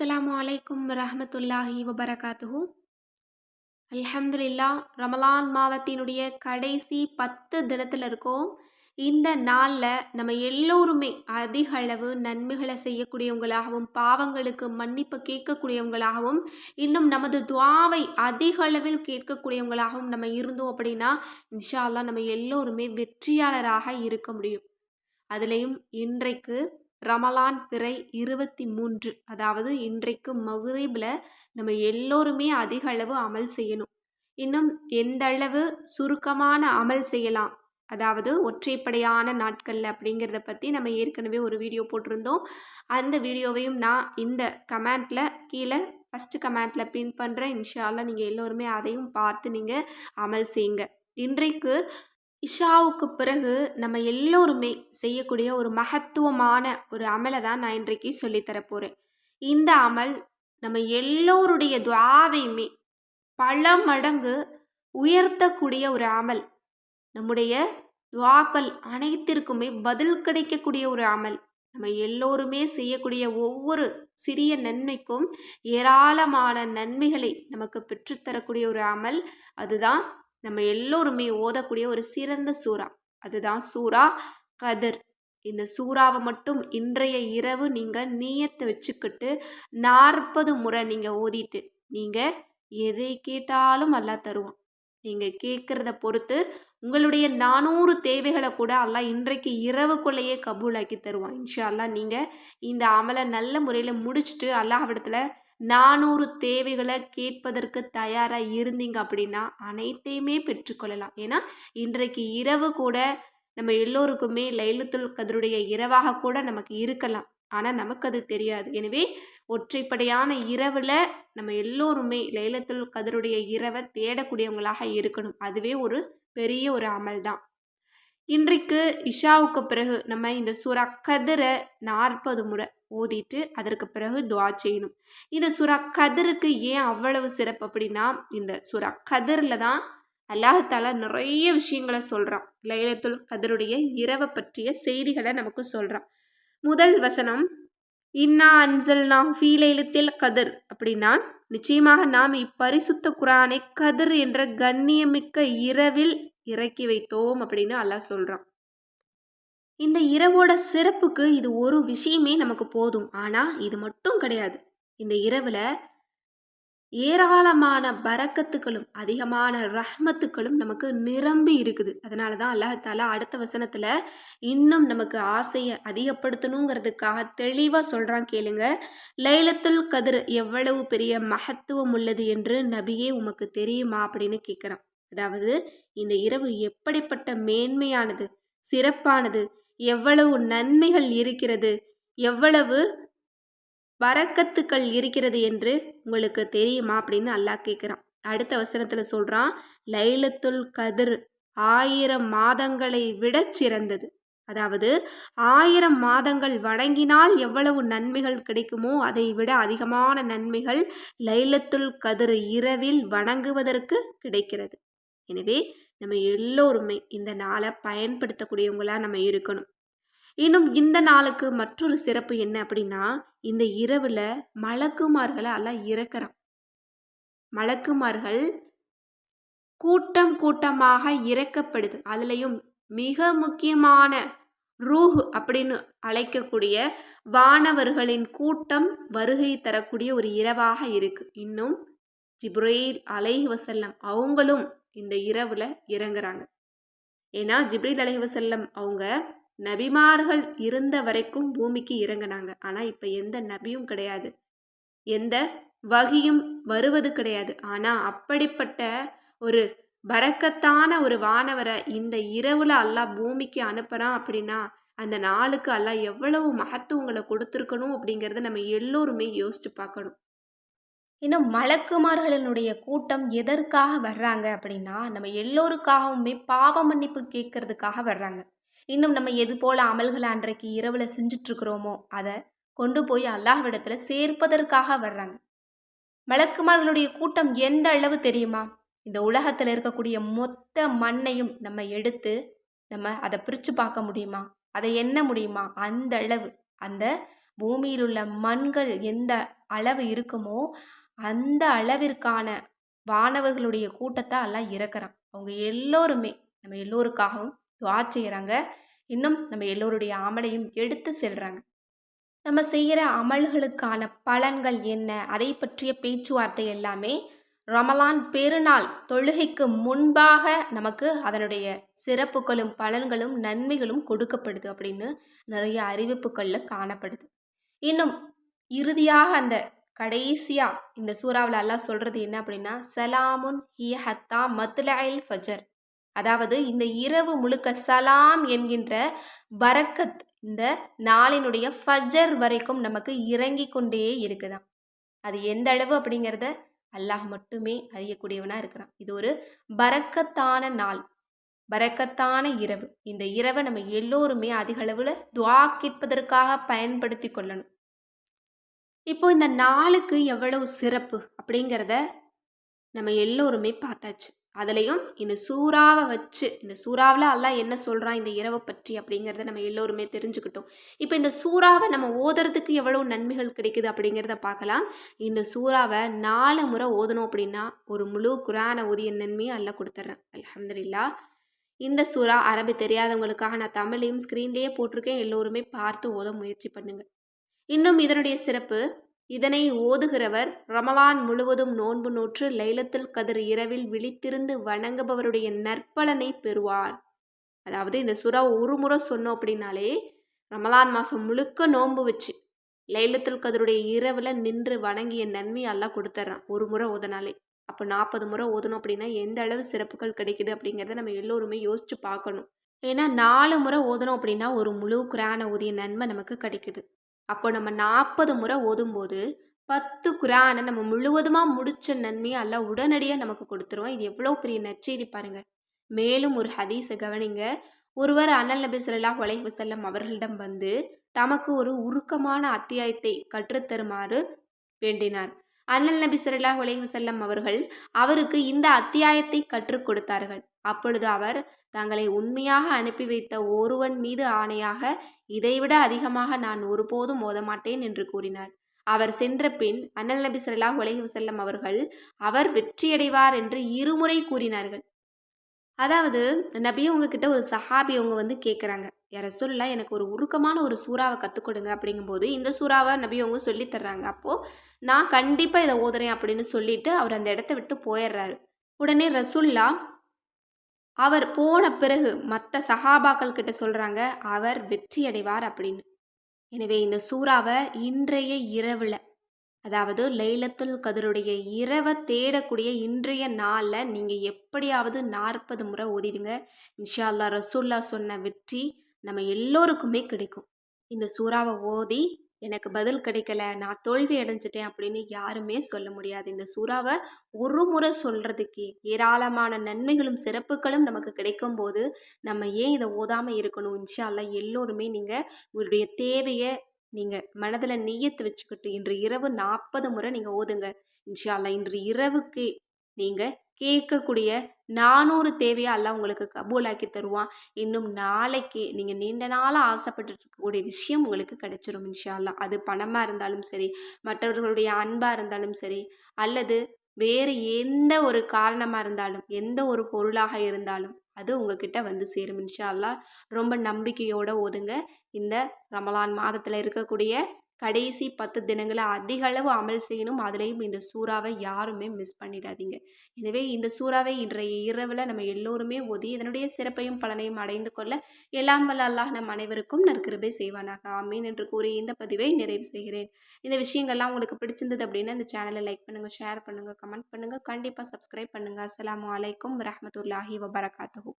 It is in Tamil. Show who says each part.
Speaker 1: அஸ்லாமு அலைக்கும் ரஹமத்துல்லாஹி வபரகாத்துஹு அல்ஹம்துலில்லா ரமலான் மாதத்தினுடைய கடைசி பத்து தினத்தில் இருக்கோம். இந்த நாளில் நம்ம எல்லோருமே அதிக அளவு நன்மைகளை செய்யக்கூடியவங்களாகவும் பாவங்களுக்கு மன்னிப்பு கேட்கக்கூடியவங்களாகவும் இன்னும் நமது துவாவை அதிக அளவில் கேட்கக்கூடியவங்களாகவும் நம்ம இருந்தோம் அப்படின்னா இன்ஷால்லாம் நம்ம எல்லோருமே வெற்றியாளராக இருக்க முடியும். அதுலேயும் இன்றைக்கு ரமலான் பிறை இருபத்தி மூன்று அதாவது இன்றைக்கு மகுரீபில் நம்ம எல்லோருமே அதிக அளவு அமல் செய்யணும். இன்னும் எந்த அளவு சுருக்கமான அமல் செய்யலாம். அதாவது ஒற்றைப்படையான நாட்களில் அப்படிங்கிறத பற்றி நம்ம ஏற்கனவே ஒரு வீடியோ போட்டிருந்தோம். அந்த வீடியோவையும் நான் இந்த கமெண்ட்டில் கீழே ஃபஸ்ட்டு கமெண்ட்டில் பின் பண்ணுறேன் இன்ஷால்லாம் நீங்கள் எல்லோருமே அதையும் பார்த்து நீங்கள் அமல் செய்யுங்க. இன்றைக்கு இஷாவுக்கு பிறகு நம்ம எல்லோருமே செய்யக்கூடிய ஒரு மகத்துவமான ஒரு அமலை தான் நான் இன்றைக்கு சொல்லித்தரப்போகிறேன் இந்த அமல் நம்ம எல்லோருடைய துவாவையுமே பல மடங்கு உயர்த்தக்கூடிய ஒரு அமல். நம்முடைய துவாக்கள் அனைத்திற்குமே பதில் கிடைக்கக்கூடிய ஒரு அமல். நம்ம எல்லோருமே செய்யக்கூடிய ஒவ்வொரு சிறிய நன்மைக்கும் ஏராளமான நன்மைகளை நமக்கு பெற்றுத்தரக்கூடிய ஒரு அமல். அதுதான் நம்ம எல்லோருமே ஓதக்கூடிய ஒரு சிறந்த சூறா. அதுதான் சூறா கதிர். இந்த சூறாவை மட்டும் இன்றைய இரவு நீங்கள் நீயத்தை வச்சுக்கிட்டு நாற்பது முறை நீங்கள் ஓதிட்டு நீங்கள் எதை கேட்டாலும் அல்லா தருவான். நீங்கள் கேட்குறத பொறுத்து உங்களுடைய நானூறு தேவைகளை கூட அல்லா இன்றைக்கு இரவுக்குள்ளேயே கபூலாக்கி தருவான். இன்ஷா அல்லா நீங்கள் இந்த அமலை நல்ல முறையில் முடிச்சுட்டு அல்லாஹ்விடத்தில் நானூறு தேவைகளை கேட்பதற்கு தயாராக இருந்தீங்க அப்படின்னா அனைத்தையுமே பெற்றுக்கொள்ளலாம். ஏன்னா இன்றைக்கு இரவு கூட நம்ம எல்லோருக்குமே லைலத்துல் கதருடைய இரவாக கூட நமக்கு இருக்கலாம். ஆனால் நமக்கு அது தெரியாது. எனவே ஒற்றைப்படையான இரவில் நம்ம எல்லோருமே லைலத்துல் கதருடைய இரவை தேடக்கூடியவங்களாக இருக்கணும். அதுவே ஒரு பெரிய ஒரு அமல் தான் இன்றைக்கு இஷாவுக்கு பிறகு நம்ம இந்த சுரா கதிரை நாற்பது முறை ஓதிட்டு அதற்கு பிறகு துவா செய்யணும். இந்த சுரா கதிருக்கு ஏன் அவ்வளவு சிறப்பு அப்படின்னா இந்த சுரா கதிரில் தான் அல்லாஹால நிறைய விஷயங்களை சொல்கிறான் லைலத்துல் கதருடைய இரவை பற்றிய செய்திகளை நமக்கு சொல்கிறான் முதல் வசனம் இன்னா அன்சல் நாம் ஃபீலைலத்தில் கதிர் அப்படின்னா நிச்சயமாக நாம் இப்பரிசுத்த குரானை கதிர் என்ற கண்ணியமிக்க இரவில் இறக்கி வைத்தோம் அப்படின்னு அல்லாஹ் சொல்கிறான் இந்த இரவோட சிறப்புக்கு இது ஒரு விஷயமே நமக்கு போதும். ஆனால் இது மட்டும் கிடையாது. இந்த இரவில் ஏராளமான பறக்கத்துக்களும் அதிகமான ரஹ்மத்துக்களும் நமக்கு நிரம்பி இருக்குது. அதனால தான் அல்லாஹால அடுத்த வசனத்தில் இன்னும் நமக்கு ஆசையை அதிகப்படுத்தணுங்கிறதுக்காக தெளிவாக சொல்கிறான் கேளுங்க. லைலத்துல் கதிர் எவ்வளவு பெரிய மகத்துவம் உள்ளது என்று நபியே உமக்கு தெரியுமா அப்படின்னு கேட்குறான் அதாவது இந்த இரவு எப்படிப்பட்ட மேன்மையானது சிறப்பானது எவ்வளவு நன்மைகள் இருக்கிறது எவ்வளவு வரக்கத்துக்கள் இருக்கிறது என்று உங்களுக்கு தெரியுமா அப்படின்னு அல்லாஹ் கேட்குறான். அடுத்த வசனத்தில் சொல்கிறான் லைலத்துல் கதிர் ஆயிரம் மாதங்களை விட சிறந்தது. அதாவது ஆயிரம் மாதங்கள் வணங்கினால் எவ்வளவு நன்மைகள் கிடைக்குமோ அதை விட அதிகமான நன்மைகள் லைலத்துல் கதிர் இரவில் வணங்குவதற்கு கிடைக்கிறது. எனவே நம்ம எல்லோருமே இந்த நாளை பயன்படுத்தக்கூடியவங்களாக நம்ம இருக்கணும். இன்னும் இந்த நாளுக்கு மற்றொரு சிறப்பு என்ன அப்படின்னா இந்த இரவில் மலக்குமார்களை எல்லாம் இறக்குறான். மலக்குமார்கள் கூட்டம் கூட்டமாக இறக்கப்படுது. அதுலேயும் மிக முக்கியமான ரூஹ் அப்படின்னு அழைக்கக்கூடிய வானவர்களின் கூட்டம் வருகை தரக்கூடிய ஒரு இரவாக இருக்கு. இன்னும் ஜிப்ரேல் அலைஹி வசல்லம் அவங்களும் இந்த இரவில் இறங்குறாங்க. ஏன்னா ஜிப்ரீல் அலைஹி வசல்லம் அவங்க நபிமார்கள் இருந்த வரைக்கும் பூமிக்கு இறங்கினாங்க. ஆனால் இப்போ எந்த நபியும் கிடையாது. எந்த வகியும் வருவது கிடையாது. ஆனால் அப்படிப்பட்ட ஒரு பறக்கத்தான ஒரு வானவரை இந்த இரவில் அல்லாஹ் பூமிக்கு அனுப்புகிறான் அப்படின்னா அந்த நாளுக்கு அல்லாஹ் எவ்வளவு மகத்துவங்களை கொடுத்துருக்கணும் அப்படிங்கிறத நம்ம எல்லோருமே யோசிச்சு பார்க்கணும். இன்னும் மலக்குமார்களினுடைய கூட்டம் எதற்காக வர்றாங்க அப்படின்னா நம்ம எல்லோருக்காகவுமே பாவ மன்னிப்பு கேட்கறதுக்காக வர்றாங்க. இன்னும் நம்ம எது போல் அமல்களை அன்றைக்கு இரவில் செஞ்சிட்ருக்குறோமோ அதை கொண்டு போய் அல்லாஹ்விடத்தில் சேர்ப்பதற்காக வர்றாங்க. மலக்குமார்களுடைய கூட்டம் எந்த அளவு தெரியுமா? இந்த உலகத்தில் இருக்கக்கூடிய மொத்த மண்ணையும் நம்ம எடுத்து நம்ம அதை பிரித்து பார்க்க முடியுமா? அதை எண்ண முடியுமா? அந்த அளவு. அந்த பூமியில் உள்ள மண்கள் எந்த அளவு இருக்குமோ அந்த அளவிற்கான வானவர்களுடைய கூட்டத்தை எல்லாம் இறக்குறான். அவங்க எல்லோருமே நம்ம எல்லோருக்காகவும் துவா செய்கிறாங்க இன்னும் நம்ம எல்லோருடைய அமலையும் எடுத்து செல்கிறாங்க நம்ம செய்கிற அமல்களுக்கான பலன்கள் என்ன? அதை பற்றிய பேச்சுவார்த்தை எல்லாமே ரமலான் பெருநாள் தொழுகைக்கு முன்பாக நமக்கு அதனுடைய சிறப்புகளும் பலன்களும் நன்மைகளும் கொடுக்கப்படுது அப்படின்னு நிறைய அறிவிப்புகளில் காணப்படுது. இன்னும் இறுதியாக அந்த கடைசியாக இந்த சூறாவில் அல்லாஹ் சொல்கிறது என்ன அப்படின்னா சலாமுன் ஹிய ஹத்தா மத்லாயில் ஃபஜர். அதாவது இந்த இரவு முழுக்க சலாம் என்கின்ற பரக்கத் இந்த நாளினுடைய ஃபஜர் வரைக்கும் நமக்கு இறங்கி கொண்டே இருக்குதான் அது எந்த அளவு அப்படிங்கிறத அல்லாஹ் மட்டுமே அறியக்கூடியவனாக இருக்கிறான். இது ஒரு பரக்கத்தான நாள் பரக்கத்தான இரவு. இந்த இரவை நம்ம எல்லோருமே அதிக அளவில் துவா கேட்பதற்காக பயன்படுத்தி கொள்ளணும். இப்போ இந்த நாளுக்கு எவ்வளவு சிறப்பு அப்படிங்கிறத நம்ம எல்லோருமே பார்த்தாச்சு. அதுலேயும் இந்த சூறாவை வச்சு இந்த சூறாவில் அல்லா என்ன சொல்கிறான் இந்த இரவை பற்றி அப்படிங்கிறத நம்ம எல்லோருமே தெரிஞ்சுக்கிட்டோம். இப்போ இந்த சூறாவை நம்ம ஓதுறதுக்கு எவ்வளோ நன்மைகள் கிடைக்குது அப்படிங்கிறத பார்க்கலாம். இந்த சூறாவை நாலு முறை ஓதணும் அப்படின்னா ஒரு முழு குரான ஓதிய நன்மையை அல்ல கொடுத்துட்றேன். அலமதுல்லா இந்த சூறா அரபி தெரியாதவங்களுக்காக நான் தமிழையும் ஸ்க்ரீன்லேயே போட்டிருக்கேன். எல்லோருமே பார்த்து ஓத முயற்சி பண்ணுங்கள் இன்னும் இதனுடைய சிறப்பு இதனை ஓதுகிறவர் ரமலான் முழுவதும் நோன்பு நோற்று லைலத்தில் கதிர் இரவில் விழித்திருந்து வணங்குபவருடைய நற்பலனை பெறுவார். அதாவது இந்த சுறா ஒரு முறை சொன்னோம் அப்படின்னாலே ரமலான் மாதம் முழுக்க நோன்பு வச்சு லைலத்துல் கதருடைய இரவில் நின்று வணங்கிய நன்மை எல்லாம் கொடுத்துட்றான் ஒரு முறை ஓதனாலே. அப்போ நாற்பது முறை ஓதணும் அப்படின்னா எந்த அளவு சிறப்புகள் கிடைக்குது அப்படிங்கிறத நம்ம எல்லோருமே யோசிச்சு பார்க்கணும். ஏன்னா நாலு முறை ஓதணும் அப்படின்னா ஒரு முழு குரான ஊதிய நன்மை நமக்கு கிடைக்குது. அப்போ நம்ம நாற்பது முறை ஓதும்போது பத்து குரானை நம்ம முழுவதுமாக முடித்த நன்மையை அல்ல உடனடியாக நமக்கு கொடுத்துருவோம் இது எவ்வளோ பெரிய நச்செய்தி பாருங்கள் மேலும் ஒரு ஹதீஸை கவனிங்க. ஒருவர் அண்ணல் நபி சொல்லா ஒலை வசல்லம் அவர்களிடம் வந்து தமக்கு ஒரு உருக்கமான அத்தியாயத்தை கற்றுத்தருமாறு வேண்டினார். அண்ணல் நபி சொல்லா ஒலை வசல்லம் அவர்கள் அவருக்கு இந்த அத்தியாயத்தை கற்றுக் கொடுத்தார்கள். அப்பொழுது அவர் தங்களை உண்மையாக அனுப்பி வைத்த ஒருவன் மீது ஆணையாக இதைவிட அதிகமாக நான் ஒருபோதும் மோதமாட்டேன் என்று கூறினார். அவர் சென்ற பின் அண்ணல் நபி சொல்லாஹ் உலகி செல்லம் அவர்கள் அவர் வெற்றியடைவார் என்று இருமுறை கூறினார்கள். அதாவது நபி உங்ககிட்ட ஒரு சஹாபி அவங்க வந்து கேட்குறாங்க யார சொல்ல எனக்கு ஒரு உருக்கமான ஒரு சூறாவை கற்றுக் கொடுங்க. அப்படிங்கும்போது இந்த சூறாவை நபி அவங்க சொல்லித்தர்றாங்க அப்போது நான் கண்டிப்பாக இதை ஓதுறேன் அப்படின்னு சொல்லிட்டு அவர் அந்த இடத்த விட்டு போயிடுறாரு. உடனே ரசுல்லா அவர் போன பிறகு மற்ற சஹாபாக்கள் கிட்ட சொல்கிறாங்க அவர் வெற்றி அடைவார் அப்படின்னு. எனவே இந்த சூறாவை இன்றைய இரவில் அதாவது லைலத்துல் கதருடைய இரவை தேடக்கூடிய இன்றைய நாளில் நீங்கள் எப்படியாவது நாற்பது முறை ஓதிடுங்க. இன்ஷா அல்லா ரசூல்லா சொன்ன வெற்றி நம்ம எல்லோருக்குமே கிடைக்கும். இந்த சூறாவை ஓதி எனக்கு பதில் கிடைக்கல நான் தோல்வி அடைஞ்சிட்டேன் அப்படின்னு யாருமே சொல்ல முடியாது. இந்த சூறாவை ஒரு முறை சொல்கிறதுக்கே ஏராளமான நன்மைகளும் சிறப்புகளும் நமக்கு கிடைக்கும் போது நம்ம ஏன் இதை ஓதாமல் இருக்கணும்? இன்ஷால்லா எல்லோருமே நீங்கள் உங்களுடைய தேவையை நீங்கள் மனதில் நெய்யத்து வச்சுக்கிட்டு இன்று இரவு நாற்பது முறை நீங்கள் ஓதுங்க. இன்ஷால்லா இன்று இரவுக்கு நீங்கள் கேட்கக்கூடிய நானூறு தேவையாக அல்ல உங்களுக்கு கபூலாக்கி தருவான். இன்னும் நாளைக்கு நீங்கள் நீண்ட நாளாக ஆசைப்பட்டு இருக்கக்கூடிய விஷயம் உங்களுக்கு கிடைச்சிரும் இன்ஷால்லா அது பணமாக இருந்தாலும் சரி மற்றவர்களுடைய அன்பாக இருந்தாலும் சரி அல்லது வேறு எந்த ஒரு காரணமாக இருந்தாலும் எந்த ஒரு பொருளாக இருந்தாலும் அது உங்ககிட்ட வந்து சேரும். இன்ஷா ரொம்ப நம்பிக்கையோடு ஓதுங்க. இந்த ரமலான் மாதத்தில் இருக்கக்கூடிய கடைசி பத்து தினங்களை அதிக அளவு அமல் செய்யணும். அதுலேயும் இந்த சூறாவை யாருமே மிஸ் பண்ணிடாதீங்க. எனவே இந்த சூறாவை இன்றைய இரவில் நம்ம எல்லோருமே ஒதி இதனுடைய சிறப்பையும் பலனையும் அடைந்து கொள்ள எல்லாம் வல்ல அல்லாஹ் நம் அனைவருக்கும் நற்கிருபை செய்வானாக. ஆமீன் என்று கூறி இந்த பதிவை நிறைவு செய்கிறேன். இந்த விஷயங்கள்லாம் உங்களுக்கு பிடிச்சிருந்தது அப்படின்னா இந்த சேனலை லைக் பண்ணுங்கள் ஷேர் பண்ணுங்கள் கமெண்ட் பண்ணுங்கள் கண்டிப்பாக சப்ஸ்கிரைப் பண்ணுங்கள் அஸ்லாம் வலைக்கம் வரமத்துல்லாஹி வபரகாத்தூ